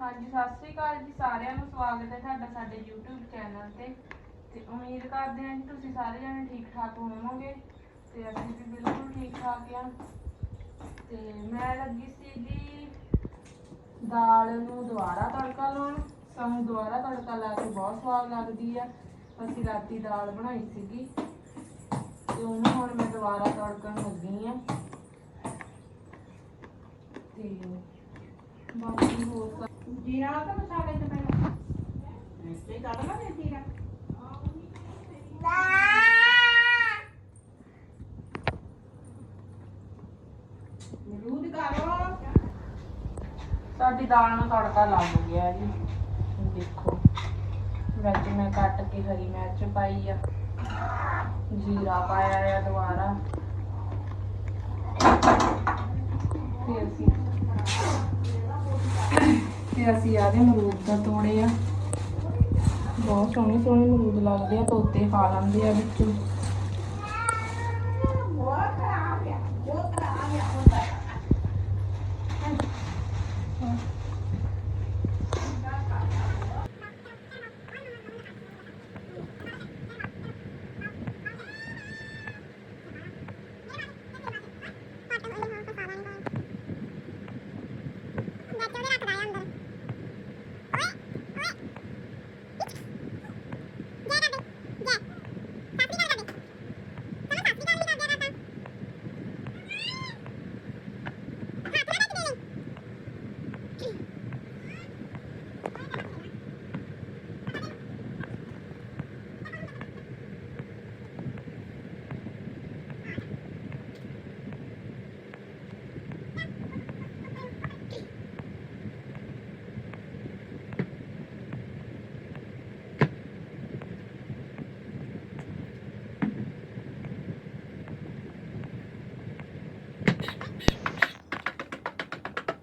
ਹਾਂਜੀ, ਸਤਿ ਸ੍ਰੀ ਅਕਾਲ ਜੀ ਸਾਰਿਆਂ ਨੂੰ। ਸਵਾਗਤ ਹੈ ਤੁਹਾਡਾ ਸਾਡੇ YouTube ਚੈਨਲ ਤੇ। ਤੇ ਉਮੀਦ ਕਰਦੇ ਹਾਂ ਕਿ ਤੁਸੀਂ ਸਾਰੇ ਜਣੇ ਠੀਕ ਠਾਕ ਹੋਵੋਗੇ। ਤੇ ਅਸੀਂ ਵੀ ਬਿਲਕੁਲ ਠੀਕ ਠਾਕ ਹਾਂ। ਤੇ ਮੈਂ ਲੱਗੀ ਸੀ ਜੀ ਦਾਲ ਨੂੰ ਦੁਬਾਰਾ ਤੜਕਾ ਲਾਉਣ। ਸਾਨੂੰ ਦੁਬਾਰਾ ਤੜਕਾ ਲਾ ਕੇ ਬਹੁਤ ਸਵਾਦ ਲੱਗਦੀ ਆ। ਅਸੀਂ ਰਾਤੀ ਦਾਲ ਬਣਾਈ ਸੀਗੀ। ਤੇ ਉਹਨੂੰ ਹੁਣ ਮੈਂ ਦੁਬਾਰਾ ਤੜਕਣ ਲੱਗੀ ਆ ਤੇ ਬਾਕੀ ਹੋਰ ਸਭ ਜੀਰਾ ਤਾਂ ਮਸਾਲੇ ਚ ਪੈਣਾ ਇਸੇ ਕੱਢ ਲਾ ਦੇ ਜੀਰਾ ਮਰੂਦ ਕਰੋ ਸਾਡੀ ਦਾਲ ਨੂੰ ਤੜਕਾ ਲੱਗ ਗਿਆ ਜੀ। ਦੇਖੋ, ਵਿੱਚ ਮੈਂ ਕੱਟ ਕੇ ਹਰੀ ਮਿਰਚ ਪਾਈ ਆ। ਜੀਰਾ ਪਾਇਆ ਆ ਦੁਬਾਰਾ। ਤੇ ਅਸੀਂ ਤੇ ਅਸੀਂ ਆਦੇ ਮਰੂਦ ਦਾ ਤੋੜੇ ਆ। ਬਹੁਤ ਸੋਹਣੇ ਸੋਹਣੇ ਮਰੂਦ ਲੱਗਦੇ ਆ, ਤੋਤੇ ਖਾ ਲੈਂਦੇ ਆ ਵਿੱਚੋਂ ਬਹੁਤ ਖਰਾਬ ਆ ਬਹੁਤ ਖਰਾਬ ਆ ਹੁੰਦਾ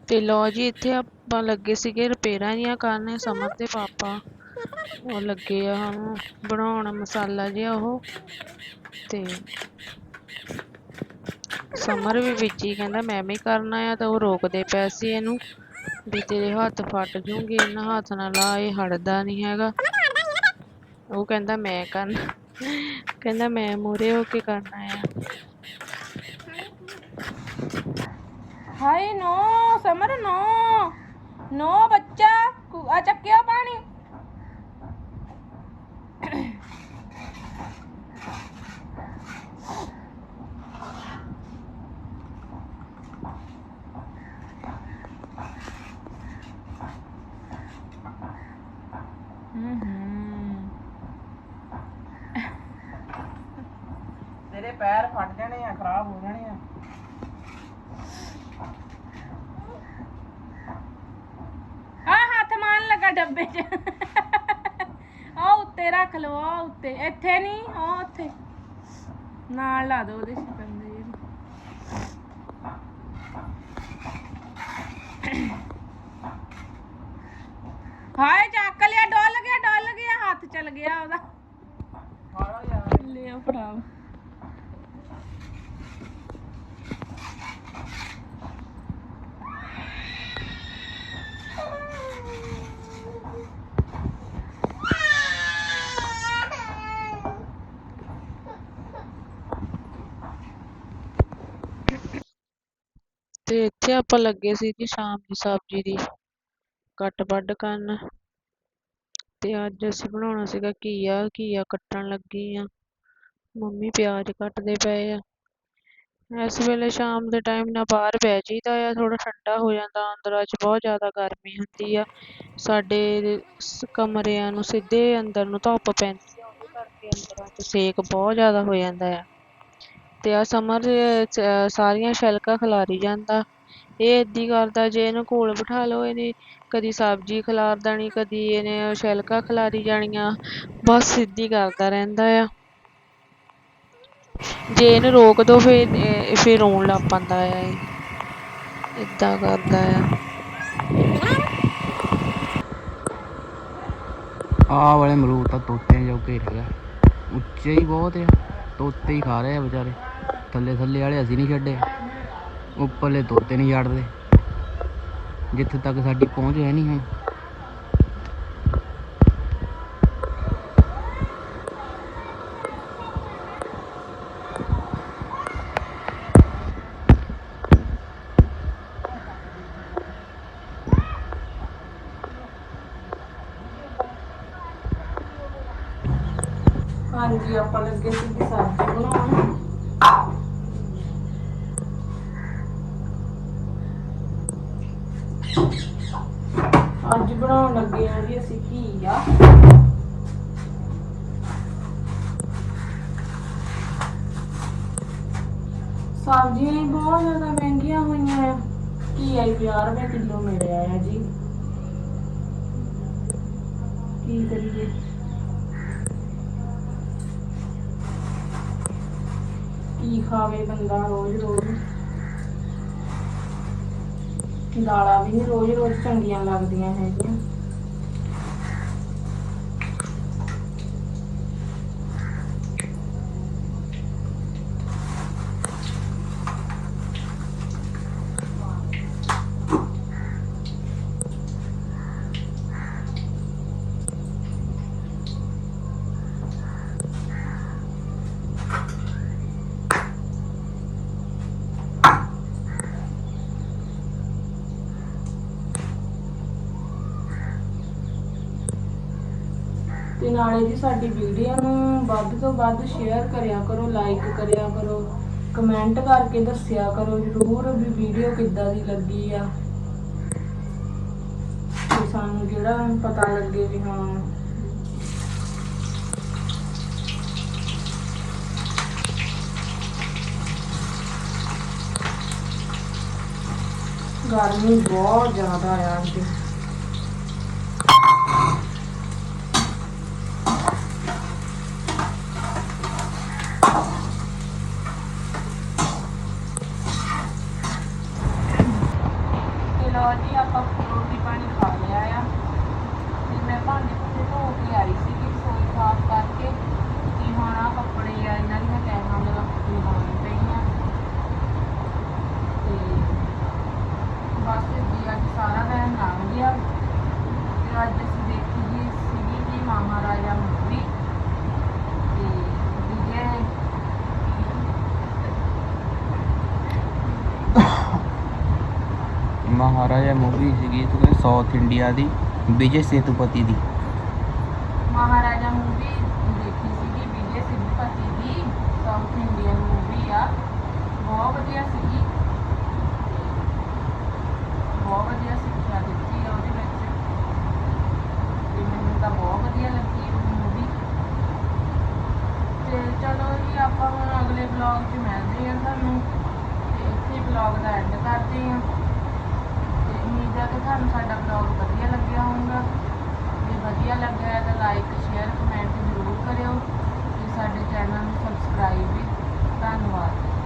ਤੇ ਲੋ ਜੀ, ਇੱਥੇ ਆਪਾਂ ਲੱਗੇ ਸੀਗੇ ਰਿਪੇਅਰਾਂ ਜੀਆਂ ਕਰਨ, ਸਮਰ ਦੇ ਪਾਪਾ। ਉਹ ਲੱਗੇ ਆ ਹੁਣ ਬਣਾਉਣ ਮਸਾਲਾ ਜਿਹਾ ਉਹ। ਤੇ ਸਮਰ ਵੀ ਵਿੱਚ ਹੀ ਕਹਿੰਦਾ, ਮੈਂ ਵੀ ਕਰਨਾ ਆ ਤਾਂ ਉਹ ਰੋਕਦੇ ਪਏ ਸੀ ਇਹਨੂੰ, ਵੀ ਤੇਰੇ ਹੱਥ ਫਟ ਜੂਗੇ ਇਹਨਾਂ ਹੱਥ ਨਾਲ ਲਾ, ਇਹ ਹਟਦਾ ਨਹੀਂ ਹੈਗਾ। ਉਹ ਕਹਿੰਦਾ, ਮੈਂ ਕਰਨਾ, ਕਹਿੰਦਾ, ਮੈਂ ਮੂਰੇ ਹੋ ਕੇ ਕਰਨਾ ਆ ਹਾਏ ਨੋ ਸਮਰ ਨੋ ਨੋ ਬੱਚਾ ਕੁ- ਆ ਚੱਕਿਓ ਪਾਣੀ ਹੂੰ ਤੇਰੇ ਪੈਰ ਫਟ ਜਾਣੇ ਆ ਖਰਾਬ ਹੋ ਜਾਣੇ ਆ ਆ ਹੱਥ ਮਾਰਨ ਡੱਬੇ 'ਚ। ਆ ਉੱਤੇ ਰੱਖ ਲਓ ਆ ਉੱਤੇ। ਇੱਥੇ ਨਹੀਂ ਆ ਉੱਥੇ। ਨਾਲ ਲਾ ਦੋ ਉਹਦੇ ਸ਼ਿਕੰਦੇ ਹਾਏ, ਚੱਕ ਲਿਆ, ਡੁੱਲ ਗਿਆ ਡੁੱਲ ਗਿਆ। ਹੱਥ ਚਲ ਗਿਆ ਉਹਦਾ। ਫਾੜੋ ਯਾਰ ਲਿਆ ਭਰਾ ਤੇ ਇੱਥੇ ਆਪਾਂ ਲੱਗੇ ਸੀ ਜੀ ਸ਼ਾਮ ਦੀ ਸਬਜ਼ੀ ਦੀ, ਕੱਟ ਵੱਢ ਕਰਨ। ਤੇ ਅੱਜ ਅਸੀਂ ਬਣਾਉਣਾ ਸੀਗਾ ਘੀਆ ਘੀਆ ਕੱਟਣ ਲੱਗੀ ਆ ਮੰਮੀ ਪਿਆਜ਼ ਕੱਟਦੇ ਪਏ ਆ। ਇਸ ਵੇਲੇ ਸ਼ਾਮ ਦੇ ਟਾਈਮ ਨਾ ਬਾਹਰ ਬਹਿ ਜਾਈਦਾ ਆ ਥੋੜਾ ਠੰਡਾ ਹੋ ਜਾਂਦਾ, ਅੰਦਰਾਂ 'ਚ ਬਹੁਤ ਜ਼ਿਆਦਾ ਗਰਮੀ ਹੁੰਦੀ ਆ। ਸਾਡੇ ਕਮਰਿਆਂ ਨੂੰ ਸਿੱਧੇ ਅੰਦਰ ਨੂੰ ਧੁੱਪ ਪੈਂਦੀ ਆ, ਉਹਦੇ ਕਰਕੇ ਅੰਦਰਾਂ 'ਚ ਸੇਕ ਬਹੁਤ ਜ਼ਿਆਦਾ ਹੋ ਜਾਂਦਾ ਆ। ਤੇ ਆ ਸਮਰ ਚ- ਸਾਰੀਆਂ ਸ਼ੈਲਕਾਂ ਖਿਲਾਰੀ ਜਾਂਦਾ। ਇਹ ਏਦੀ ਕਰਦਾ, ਜੇ ਇਹਨੂੰ ਕੋਲ ਬਿਠਾ ਲਓ ਇਹਨੇ ਕਦੀ ਸਬਜ਼ੀ ਖਿਲਾਰ ਦੇਣੀ, ਕਦੀ ਇਹਨੇ ਸ਼ੈਲਕਾਂ ਖਿਲਾਰੀ ਜਾਣੀਆਂ। ਬਸ ਸਿੱਧੀ ਕਰਦਾ ਰਹਿੰਦਾ ਆ। ਜੇ ਇਹਨੂੰ ਰੋਕ ਦੋ, ਫਿਰ ਫਿਰ ਰੋਣ ਲੱਗ ਪੈਂਦਾ ਆ ਇਹ। ਏਦਾਂ ਕਰਦਾ ਆ। ਆਹ ਵਾਲੇ ਅਮਰੂਦ ਤਾਂ ਤੋਤਿਆਂ ਜੋਗੇ ਰਹਿ ਗਿਆ ਉੱਚੇ ਹੀ ਬਹੁਤ ਆ। ਤੋਤੇ ਹੀ ਖਾ ਰਹੇ ਆ ਵਿਚਾਰੇ। ਥੱਲੇ ਥੱਲੇ ਵਾਲੇ ਅਸੀਂ ਨਹੀਂ ਛੱਡੇ। ਉੱਪਰਲੇ ਤੋਤੇ ਨਹੀਂ ਛੱਡਦੇ। ਜਿੱਥੇ ਤੱਕ ਸਾਡੀ ਪਹੁੰਚ ਹੈ ਨਹੀਂ ਹੁਣ। ਹਾਂਜੀ, ਆਪਾਂ ਲੱਗੇ ਸੀ ਸਬਜ਼ੀ ਬਣਾਉਣ। ਅੱਜ ਬਣਾਉਣ ਲੱਗੇ ਆ ਜੀ ਅਸੀਂ ਘੀਆ ਸਬਜ਼ੀਆਂ ਹੀ ਬਹੁਤ ਜ਼ਿਆਦਾ ਮਹਿੰਗੀਆਂ ਹੋਈਆਂ ਆ। ਘੀਆ ਹੀ 50 ਰੁਪਏ ਕਿਲੋ ਮਿਲਿਆ ਆ ਜੀ। ਕੀ ਕਰੀਏ? ਕੀ ਖਾਵੇ ਬੰਦਾ ਰੋਜ਼ ਰੋਜ਼ ਦਾਲਾਂ ਵੀ ਨਹੀਂ ਰੋਜ਼ ਰੋਜ਼ ਚੰਗੀਆਂ ਲੱਗਦੀਆਂ ਹੈਗੀਆਂ। ਤੇ ਨਾਲੇ ਜੀ ਸਾਡੀ ਵੀਡੀਓ ਨੂੰ ਵੱਧ ਤੋਂ ਵੱਧ ਸ਼ੇਅਰ ਕਰਿਆ ਕਰੋ ਲਾਈਕ ਕਰਿਆ ਕਰੋ ਕਮੈਂਟ ਕਰਕੇ ਦੱਸਿਆ ਕਰੋ ਜਰੂਰ ਵੀ ਵੀਡੀਓ ਕਿੱਦਾਂ ਦੀ ਲੱਗੀ ਆ। ਤੇ ਸਾਨੂੰ ਜਿਹੜਾ ਪਤਾ ਲੱਗੇ ਵੀ ਹਾਂ। ਗਰਮੀ ਬਹੁਤ ਜ਼ਿਆਦਾ ਆ ਅੱਜ ਤੇ ਲੋ ਜੀ ਆਪਾਂ ਰੋਟੀ ਪਾਣੀ ਖਾ ਲਿਆ ਆ ਤੇ ਮੈਂ ਭਾਂਡੇ ਭੁੰਡੇ ਧੋ ਕੇ ਆਈ ਸੀ ਕਿ ਰਸੋਈ ਸਾਫ਼ ਕਰਕੇ ਤੇ ਹੁਣ ਆ ਕੱਪੜੇ ਆ ਇਹਨਾਂ ਦੀਆਂ ਤੈਹਾਂ ਲਗਾ ਲਗਾਉਣੀ ਪਈਆਂ ਤੇ ਬਸ ਜੀ ਅੱਜ ਸਾਰਾ ਦਿਨ ਲੰਘ ਗਿਆ ਤੇ ਅੱਜ ਅਸੀਂ ਦੇਖੀ ਜੀ ਸੀਗੀ ਜੀ ਮਹਾਰਾਜਾ ਮੂਵੀ ਤੇ ਵਿਜੇ ਮਹਾਰਾਜਾ ਮੂਵੀ ਸੀਗੀ ਤੇ ਸਾਊਥ ਇੰਡੀਆ ਦੀ, ਵਿਜੇ ਸੇਤੂਪਤੀ ਦੀ। ਮਹਾਰਾਜਾ ਮੂਵੀ ਦੇਖੀ ਸੀਗੀ, ਵਿਜੇ ਸਿੰਪਤੀ ਦੀ ਸਾਊਥ ਇੰਡੀਅਨ ਮੂਵੀ ਆ। ਬਹੁਤ ਵਧੀਆ ਸੀਗੀ। ਬਹੁਤ ਵਧੀਆ ਸਿੱਖਿਆ ਦਿੱਤੀ ਆ ਉਹਦੇ ਵਿੱਚ। ਤੇ ਮੈਨੂੰ ਤਾਂ ਬਹੁਤ ਵਧੀਆ ਲੱਗੀ ਉਹ ਮੂਵੀ ਤੇ ਚਲੋ ਜੀ, ਆਪਾਂ ਹੁਣ ਅਗਲੇ ਵਲੌਗ 'ਚ ਮਿਲਦੇ ਹਾਂ ਤੁਹਾਨੂੰ। ਤੇ ਇੱਥੇ ਵਲੌਗ ਦਾ ਐਂਡ ਕਰਦੇ ਹਾਂ। ਉਮੀਦ ਕਿ ਤੁਹਾਨੂੰ ਸਾਡਾ ਬਲੌਗ ਵਧੀਆ ਲੱਗਿਆ ਹੋਊਗਾ। ਜੇ ਵਧੀਆ ਲੱਗਿਆ ਹੈ ਤਾਂ ਲਾਈਕ ਸ਼ੇਅਰ ਕਮੈਂਟ ਜ਼ਰੂਰ ਕਰਿਓ ਅਤੇ ਸਾਡੇ ਚੈਨਲ ਨੂੰ ਸਬਸਕ੍ਰਾਈਬ ਵੀ। ਧੰਨਵਾਦ।